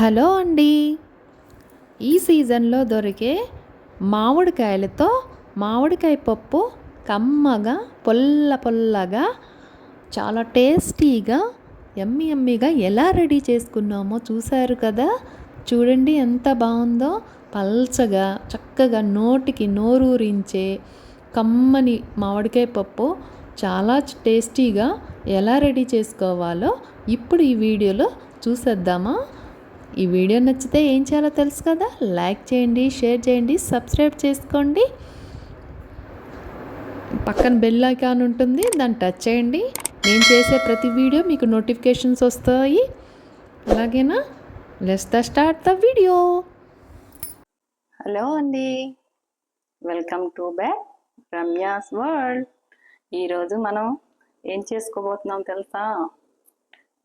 Hello అండి. ఈ సీజన్లో దొరికే మామిడికాయలతో మామిడికాయ పప్పు కమ్మగా పొల్ల పొల్లగా చాలా టేస్టీగా ఎమ్మి ఎమ్మిగా ఎలా రెడీ చేసుకున్నామో చూశారు కదా. చూడండి ఎంత బాగుందో. పల్చగా చక్కగా నోటికి నోరూరించే కమ్మని మామిడికాయ పప్పు చాలా టేస్టీగా ఎలా రెడీ చేసుకోవాలో ఇప్పుడు ఈ వీడియోలో చూసేద్దామా. ఈ వీడియో నచ్చితే ఏం చేయాలో తెలుసు కదా? లైక్ చేయండి షేర్ చేయండి సబ్స్క్రైబ్ చేసుకోండి. పక్కన బెల్ ఐకాన్ ఉంటుంది దాన్ని టచ్ చేయండి. నేను చేసే ప్రతి వీడియో మీకు నోటిఫికేషన్స్ వస్తాయి. అలాగేనా? Let's the start the video hello అండి. Welcome to back Ramya's world ఈరోజు మనం ఏం చేసుకోబోతున్నాం తెలుసా?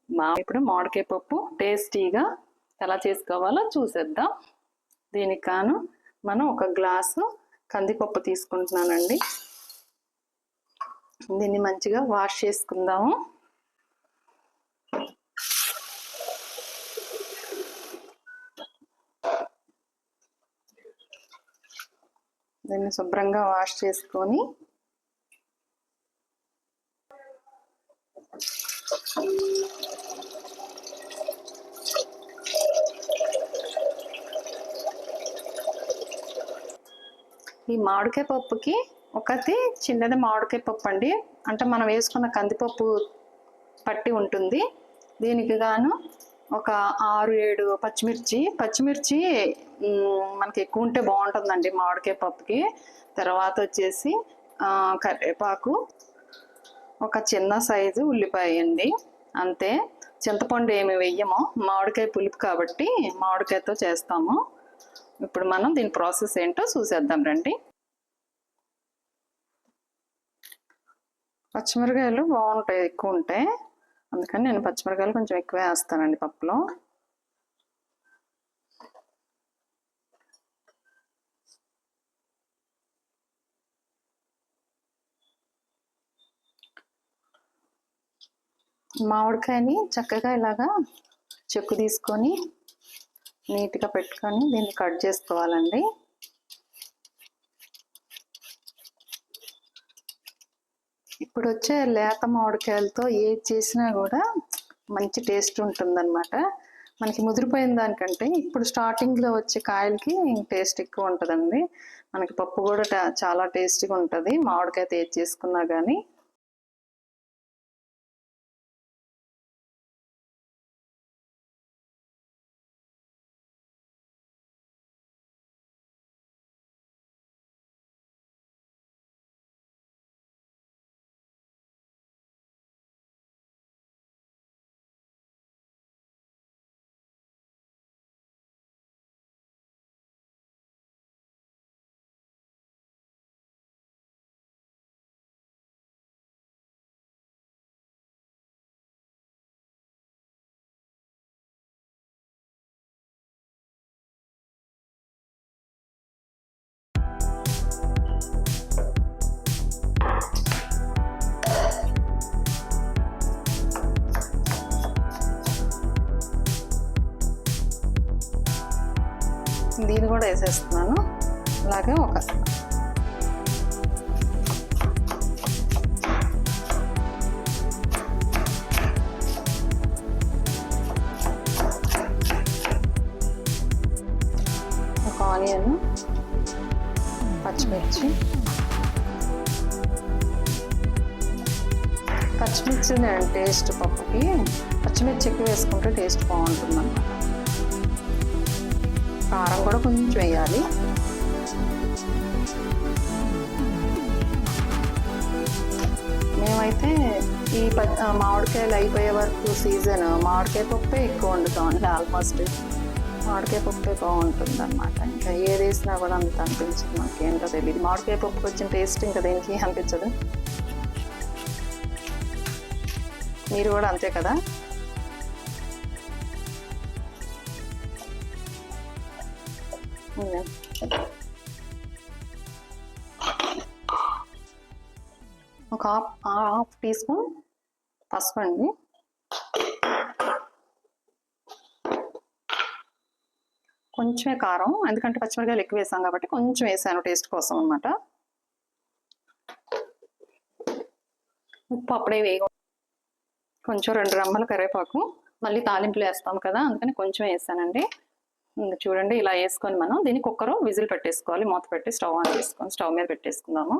మా ఇప్పుడు మామిడికాయ పప్పు టేస్టీగా ఎలా చేసుకోవాలో చూసేద్దాం. దీనికి కాను మనం ఒక గ్లాసు కందిపప్పు తీసుకుంటున్నానండి. దీన్ని మంచిగా వాష్ చేసుకుందాము. దీన్ని శుభ్రంగా వాష్ చేసుకొని ఈ మామిడికాయ పప్పుకి ఒకటి చిన్నది మామిడికాయ పప్పు అండి. అంటే మనం వేసుకున్న కందిపప్పు పట్టి ఉంటుంది. దీనికి గాను ఒక ఆరు ఏడు పచ్చిమిర్చి. పచ్చిమిర్చి మనకి ఎక్కువ ఉంటే బాగుంటుందండి మామిడికాయ పప్పుకి. తర్వాత వచ్చేసి కరివేపాకు. ఒక చిన్న సైజు ఉల్లిపాయ అండి. అంతే. చింతపండు ఏమి వెయ్యము మామిడికాయ పులుపు కాబట్టి మామిడికాయతో చేస్తాము. ఇప్పుడు మనం దీని ప్రాసెస్ ఏంటో చూసేద్దాం రండి. పచ్చిమిరకాయలు బాగుంటాయి ఎక్కువ ఉంటాయి. అందుకని నేను పచ్చిమిరకాయలు కొంచెం ఎక్కువ వేస్తానండి పప్పులో. మామిడికాయని చక్కగా ఇలాగా చెక్కు తీసుకొని నీట్గా పెట్టుకొని దీన్ని కట్ చేసుకోవాలండి. ఇప్పుడు వచ్చే లేత మామిడికాయలతో ఏది చేసినా కూడా మంచి టేస్ట్ ఉంటుందన్నమాట. మనకి ముదిరిపోయిన దానికంటే ఇప్పుడు స్టార్టింగ్లో వచ్చే కాయలకి టేస్ట్ ఎక్కువ ఉంటుందండి. మనకి పప్పు కూడా చాలా టేస్టీగా ఉంటుంది. మామిడికాయ ఏది చేసుకున్నా కానీ దీన్ని కూడా వేసేస్తున్నాను. అలాగే ఒక ఒక ఆనియన్ పచ్చిమిర్చి. పచ్చిమిర్చి టేస్ట్ పప్పుకి పచ్చిమిర్చి ఎక్కువ వేసుకుంటే టేస్ట్ బాగుంటుంది అన్నమాట కారం కూడా కొంచెం వేయాలి. మేమైతే ఈ మామిడికాయలు అయిపోయే వరకు సీజన్ మామిడికాయ పప్పే ఎక్కువ వండుతామండి ఆల్మోస్ట్. మామిడికాయ పప్పే బాగుంటుంది అనమాట ఇంకా ఏది వేసినా కూడా అంత అనిపించదు మాకేంటో తెలియదు మామిడికాయ పప్పుకి వచ్చిన టేస్ట్ ఇంకా దేనికి అనిపించదు. మీరు కూడా అంతే కదా? ఒక హాఫ్ హాఫ్ టీ స్పూన్ పసుపు అండి కొంచెమే కారం ఎందుకంటే పచ్చిమిరకాయలు ఎక్కువ వేసాం కాబట్టి కొంచెం వేసాను టేస్ట్ కోసం అన్నమాట. ఉప్పు అప్పుడే వేయ. కొంచెం రెండు రమ్మల కరివేపాకు. మళ్ళీ తాలింపులు వేస్తాం కదా అందుకని కొంచెం వేసానండి. చూడండి ఇలా వేసుకొని మనం దీనికి ఒక్కరు విజిల్ పెట్టేసుకోవాలి మూత పెట్టి స్టవ్ ఆన్ చేసుకొని స్టవ్ మీద పెట్టేసుకుందాము.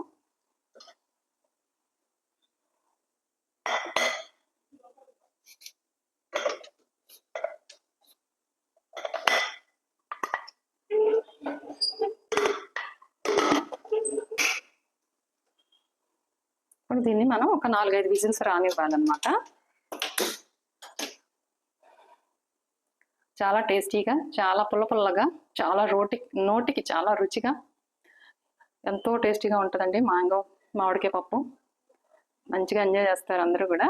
ఇప్పుడు దీన్ని మనం ఒక నాలుగైదు విజిల్స్ రానివ్వాలన్నమాట. చాలా టేస్టీగా చాలా పుల్ల పుల్లగా చాలా రోటి నోటికి చాలా రుచిగా ఎంతో టేస్టీగా ఉంటుందండి మ్యాంగో మామిడికాయ పప్పు. మంచిగా ఎంజాయ్ చేస్తారు అందరూ కూడా.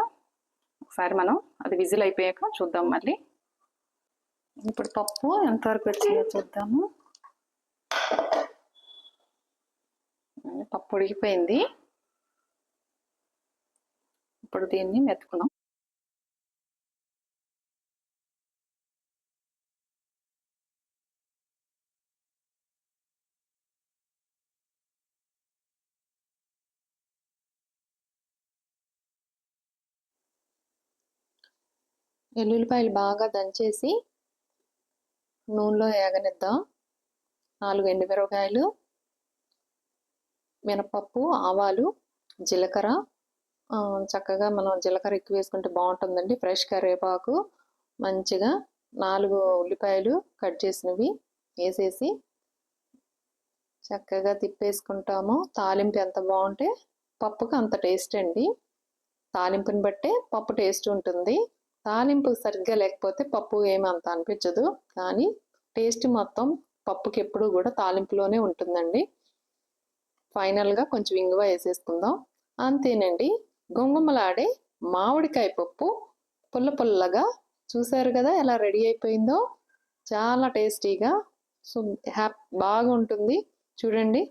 ఒకసారి మనం అది విజిల్ అయిపోయాక చూద్దాం మళ్ళీ. ఇప్పుడు పప్పు ఎంతవరకు వచ్చిందో చూద్దాము. పప్పు ఉడికిపోయింది. ఇప్పుడు దీన్ని మెత్తుకున్నాం ఎల్లుల్లిపాయలు బాగా దంచేసి నూనెలో వేగనిద్దాం నాలుగు ఎండుమిరపకాయలు మినపప్పు ఆవాలు జీలకర్ర. చక్కగా మనం జీలకర్ర ఎక్కువ వేసుకుంటే బాగుంటుందండి. ఫ్రెష్ కరివేపాకు మంచిగా నాలుగు ఉల్లిపాయలు కట్ చేసినవి వేసేసి చక్కగా తిప్పేసుకుంటాము. తాలింపు ఎంత బాగుంటే పప్పుకి అంత టేస్ట్ అండి. తాలింపుని బట్టే పప్పు టేస్ట్ ఉంటుంది. తాలింపు సరిగ్గా లేకపోతే పప్పు ఏమి అంత అనిపించదు. కానీ టేస్ట్ మొత్తం పప్పుకి ఎప్పుడు కూడా తాలింపులోనే ఉంటుందండి. ఫైనల్గా కొంచెం ఇంగువ వేసేసుకుందాం. అంతేనండి. గుమగుమలాడే మామిడికాయ పప్పు పుల్ల పుల్లగా చూసారు కదా ఎలా రెడీ అయిపోయిందో? చాలా టేస్టీగా సో హ్యాప్ బాగుంటుంది. చూడండి.